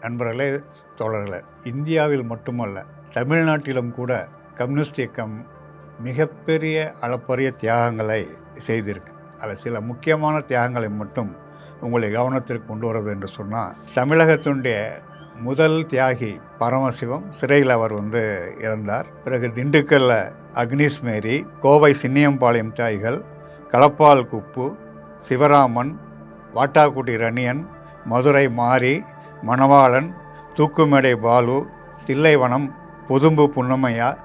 நண்பர்களே தோழர்களே இந்தியாவில் மட்டுமல்ல தமிழ்நாட்டிலும் கூட கம்யூனிஸ்ட் இயக்கம் மிகப்பெரிய அளப்பரிய தியாகங்களை செய்திருக்கு. அதில் சில முக்கியமான தியாகங்களை மட்டும் உங்களை கவனத்திற்கு கொண்டு வரது என்று சொன்னால் தமிழகத்தினுடைய முதல் தியாகி பரமசிவம் சிறையில் அவர் வந்து இறந்தார். பிறகு திண்டுக்கல்ல அக்னிஸ் மேரி கோவை சின்னியம்பாளையம் தியாகிகள் களப்பால் குப்பு சிவராமன் வாட்டாக்குடி ரணியன் மதுரை மாரி மணவாளன் தூக்குமேடை பாலு தில்லைவனம் புதும்பு புன்னமையா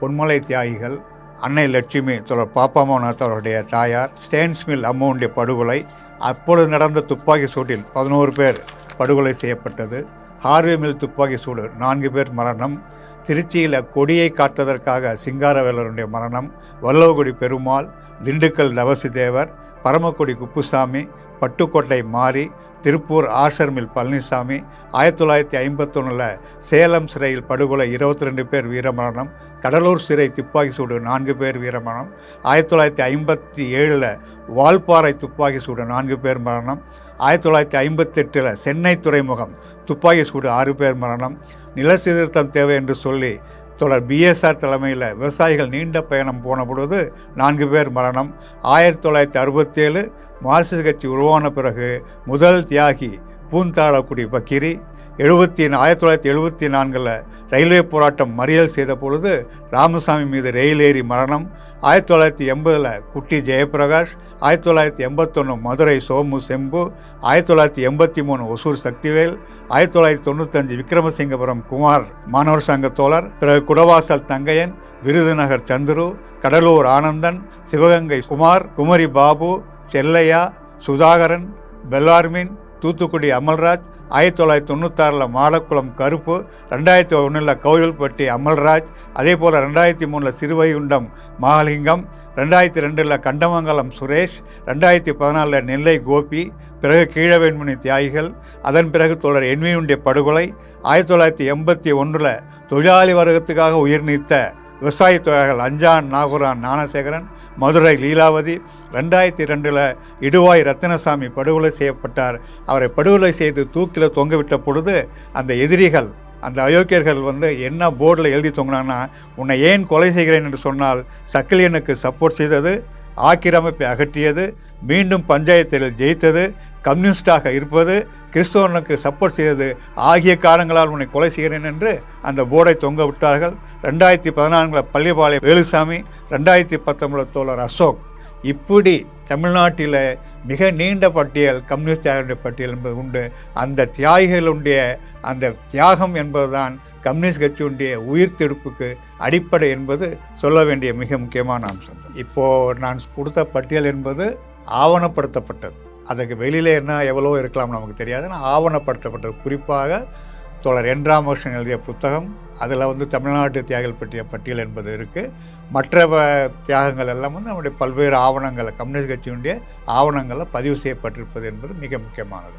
பொன்மலை தியாகிகள் அன்னை லட்சுமி தொடர் பாப்பாமோநாத் அவருடைய தாயார் ஸ்டேன்ஸ்மில் அம்மாவுடைய படுகொலை அப்பொழுது நடந்த துப்பாக்கி சூட்டில் பதினோரு பேர் படுகொலை செய்யப்பட்டது. ஹார்வே மில் துப்பாக்கி சூடு நான்கு பேர் மரணம். திருச்சியில் கொடியை காட்டதற்காக சிங்காரவேலருடைய மரணம். வல்லவகுடி பெருமாள் திண்டுக்கல் தவசி தேவர் பரமக்குடி குப்புசாமி பட்டுக்கோட்டை மாறி திருப்பூர் ஆஷர்மில் பழனிசாமி ஆயிரத்தி தொள்ளாயிரத்தி ஐம்பத்தொன்னில் சேலம் சிறையில் படுகொலை இருபத்தி ரெண்டு பேர் வீரமரணம் கடலூர் சிறை துப்பாக்கி சூடு நான்கு பேர் வீரமரணம் ஆயிரத்தி தொள்ளாயிரத்தி ஐம்பத்தி ஏழில் வால்பாறை துப்பாக்கி சூடு நான்கு பேர் மரணம் ஆயிரத்தி தொள்ளாயிரத்தி ஐம்பத்தெட்டில் சென்னை துறைமுகம் துப்பாக்கி சூடு ஆறு பேர் மரணம் நில சீர்திருத்தம் தேவை என்று சொல்லி தொடர் பிஎஸ்ஆர் தலைமையில் விவசாயிகள் நீண்ட பயணம் போன பொழுது நான்கு பேர் மரணம். ஆயிரத்தி தொள்ளாயிரத்தி அறுபத்தேழு மார்க்சிஸ்ட் கட்சி உருவான பிறகு முதல் தியாகி பூந்தாளக்குடி பக்கிரி எழுபத்தி ஆயிரத்தி தொள்ளாயிரத்தி எழுபத்தி நான்கில் ரயில்வே போராட்டம் மறியல் செய்த பொழுது ராமசாமி மீது ரயில் ஏறி மரணம். ஆயிரத்தி தொள்ளாயிரத்தி எண்பதில் குட்டி ஜெயபிரகாஷ் ஆயிரத்தி தொள்ளாயிரத்தி எண்பத்தொன்று மதுரை சோமு செம்பு ஆயிரத்தி தொள்ளாயிரத்தி எண்பத்தி மூணு ஒசூர் சக்திவேல் ஆயிரத்தி தொள்ளாயிரத்தி தொண்ணூத்தஞ்சு விக்ரமசிங்கபுரம் குமார் மாணவர் சங்க தோழர் பிறகு குடவாசல் தங்கையன் விருதுநகர் சந்துரு கடலூர் ஆனந்தன் சிவகங்கை குமார் குமரி பாபு செல்லையா சுதாகரன் பெல்லார்மின் தூத்துக்குடி அமல்ராஜ் ஆயிரத்தி தொள்ளாயிரத்தி தொண்ணூத்தாறில் மாடக்குளம் கருப்பு ரெண்டாயிரத்தி ஒன்றில் கோவில்பட்டி அமல்ராஜ் அதே போல் ரெண்டாயிரத்தி மூணில் சிறுவைகுண்டம் மகாலிங்கம் ரெண்டாயிரத்தி ரெண்டில் கண்டமங்கலம் சுரேஷ் ரெண்டாயிரத்தி பதினாலில் நெல்லை கோபி பிறகு கீழவேண்மணி தியாகிகள் அதன் பிறகு தொடர் என்வியுடைய படுகொலை ஆயிரத்தி தொள்ளாயிரத்தி எண்பத்தி ஒன்றில் தொழிலாளி வர்க்கத்துக்காக உயிர் நீத்த விவசாய தொழிலாளர்கள் அஞ்சான் நாகூரான் ஞானசேகரன் மதுரை லீலாவதி ரெண்டாயிரத்தி ரெண்டில் இடுவாய் ரத்தினசாமி படுகொலை செய்யப்பட்டார். அவரை படுகொலை செய்து தூக்கில் தொங்கவிட்ட பொழுது அந்த எதிரிகள் அந்த அயோக்கியர்கள் வந்து என்ன போர்டில் எழுதி தொங்கினாங்கன்னா உன்னை ஏன் கொலை செய்கிறேன்? என்று சொன்னால் சக்கிலியனுக்கு சப்போர்ட் செய்தது ஆக்கிரமிப்பை அகற்றியது மீண்டும் பஞ்சாயத்தில் ஜெயித்தது கம்யூனிஸ்டாக இருப்பது கிறிஸ்தவனுக்கு சப்போர்ட் செய்தது ஆகிய காரணங்களால் உன்னை கொலை செய்கிறேன் என்று அந்த போர்டை தொங்க விட்டார்கள். ரெண்டாயிரத்தி பதினான்கில் பள்ளிபாளையம் வேலுசாமி ரெண்டாயிரத்தி பத்தொன்பதில் தோழர் அசோக். இப்படி தமிழ்நாட்டில் மிக நீண்ட பட்டியல் கம்யூனிஸ்ட் தியாகிகளுடைய பட்டியல் என்பது உண்டு. அந்த தியாகிகளுடைய அந்த தியாகம் என்பதுதான் கம்யூனிஸ்ட் கட்சியுடைய உயிர் தெடுப்புக்கு அடிப்படை என்பது சொல்ல வேண்டிய மிக முக்கியமான அம்சம். இப்போது நான் கொடுத்த பட்டியல் என்பது ஆவணப்படுத்தப்பட்டது. அதுக்கு வெளியில் என்ன எவ்வளோ இருக்கலாம் நமக்கு தெரியாது. ஆனால் ஆவணப்படுத்தப்பட்டது. குறிப்பாக தோழர் என் ராமகிருஷ்ணன் எழுதிய புத்தகம் அதில் வந்து தமிழ்நாட்டு தியாகிகள் பற்றிய பட்டியல் என்பது இருக்குது மற்ற தியாகங்கள் எல்லாம் வந்து நம்முடைய பல்வேறு ஆவணங்கள் கம்யூனிஸ்ட் கட்சியினுடைய ஆவணங்களில் பதிவு செய்யப்பட்டிருப்பது என்பது மிக முக்கியமானது.